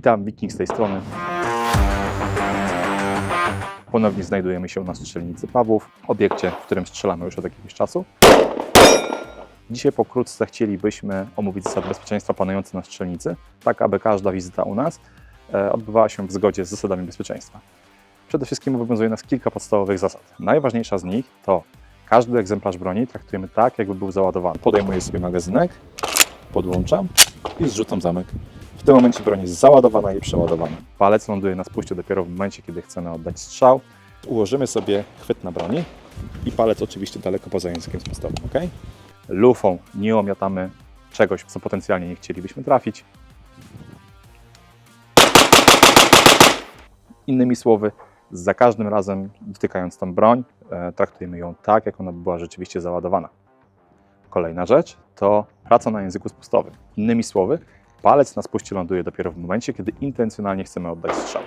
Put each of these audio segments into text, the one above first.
Witam, Wiking z tej strony. Ponownie znajdujemy się na strzelnicy Pawłów, obiekcie, w którym strzelamy już od jakiegoś czasu. Dzisiaj pokrótce chcielibyśmy omówić zasady bezpieczeństwa panujące na strzelnicy, tak aby każda wizyta u nas e, odbywała się w zgodzie z zasadami bezpieczeństwa. Przede wszystkim obowiązuje nas kilka podstawowych zasad. Najważniejsza z nich to każdy egzemplarz broni traktujemy tak, jakby był załadowany. Podejmuję sobie magazynek, podłączam i zrzucam zamek. W tym momencie broń jest załadowana i przeładowana. Palec ląduje na spuście dopiero w momencie, kiedy chcemy oddać strzał. Ułożymy sobie chwyt na broni i palec oczywiście daleko poza językiem spustowym, ok? Lufą nie omiatamy czegoś, co potencjalnie nie chcielibyśmy trafić. Innymi słowy, za każdym razem dotykając tą broń, e, traktujemy ją tak, jak ona by była rzeczywiście załadowana. Kolejna rzecz to praca na języku spustowym. Innymi słowy, palec na spuście ląduje dopiero w momencie, kiedy intencjonalnie chcemy oddać strzał.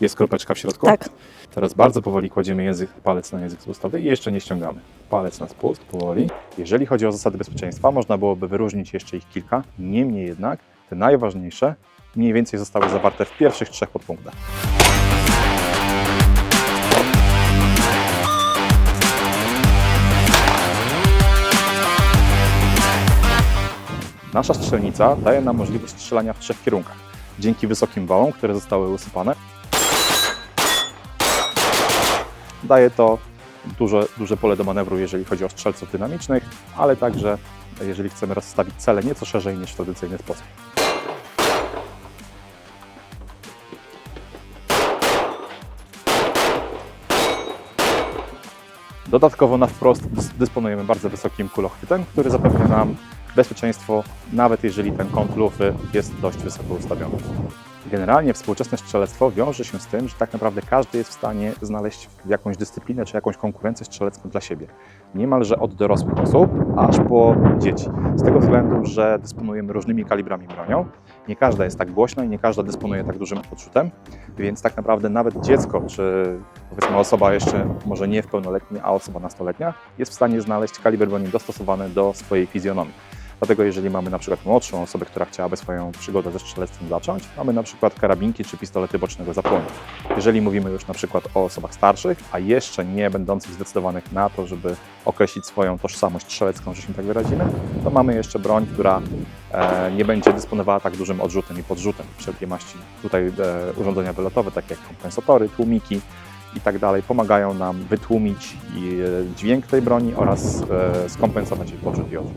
Jest kropeczka w środku? Tak. Teraz bardzo powoli kładziemy język, palec na język spustowy i jeszcze nie ściągamy. Palec na spust, powoli. Jeżeli chodzi o zasady bezpieczeństwa, można byłoby wyróżnić jeszcze ich kilka. Niemniej jednak te najważniejsze mniej więcej zostały zawarte w pierwszych trzech podpunktach. Nasza strzelnica daje nam możliwość strzelania w trzech kierunkach. Dzięki wysokim wałom, które zostały usypane, daje to duże, duże pole do manewru, jeżeli chodzi o strzelców dynamicznych, ale także jeżeli chcemy rozstawić cele nieco szerzej niż w tradycyjny sposób. Dodatkowo na wprost dys- dysponujemy bardzo wysokim kulochwytem, który zapewnia nam bezpieczeństwo, nawet jeżeli ten kąt lufy jest dość wysoko ustawiony. Generalnie współczesne strzelectwo wiąże się z tym, że tak naprawdę każdy jest w stanie znaleźć jakąś dyscyplinę czy jakąś konkurencję strzelecką dla siebie. Niemalże od dorosłych osób aż po dzieci. Z tego względu, że dysponujemy różnymi kalibrami bronią. Nie każda jest tak głośna i nie każda dysponuje tak dużym odrzutem, więc tak naprawdę nawet dziecko, czy powiedzmy osoba jeszcze może nie w pełnoletnia, a osoba nastoletnia, jest w stanie znaleźć kaliber broni dostosowany do swojej fizjonomii. Dlatego jeżeli mamy na przykład młodszą osobę, która chciałaby swoją przygodę ze strzelectwem zacząć, mamy na przykład karabinki czy pistolety bocznego zapłonu. Jeżeli mówimy już na przykład o osobach starszych, a jeszcze nie będących zdecydowanych na to, żeby określić swoją tożsamość strzelecką, że się tak wyrazimy, to mamy jeszcze broń, która e, nie będzie dysponowała tak dużym odrzutem i podrzutem. Wszelkie maści tutaj e, urządzenia wylotowe, takie jak kompensatory, tłumiki i tak dalej, pomagają nam wytłumić e, dźwięk tej broni oraz skompensować jej podrzut i odrzut.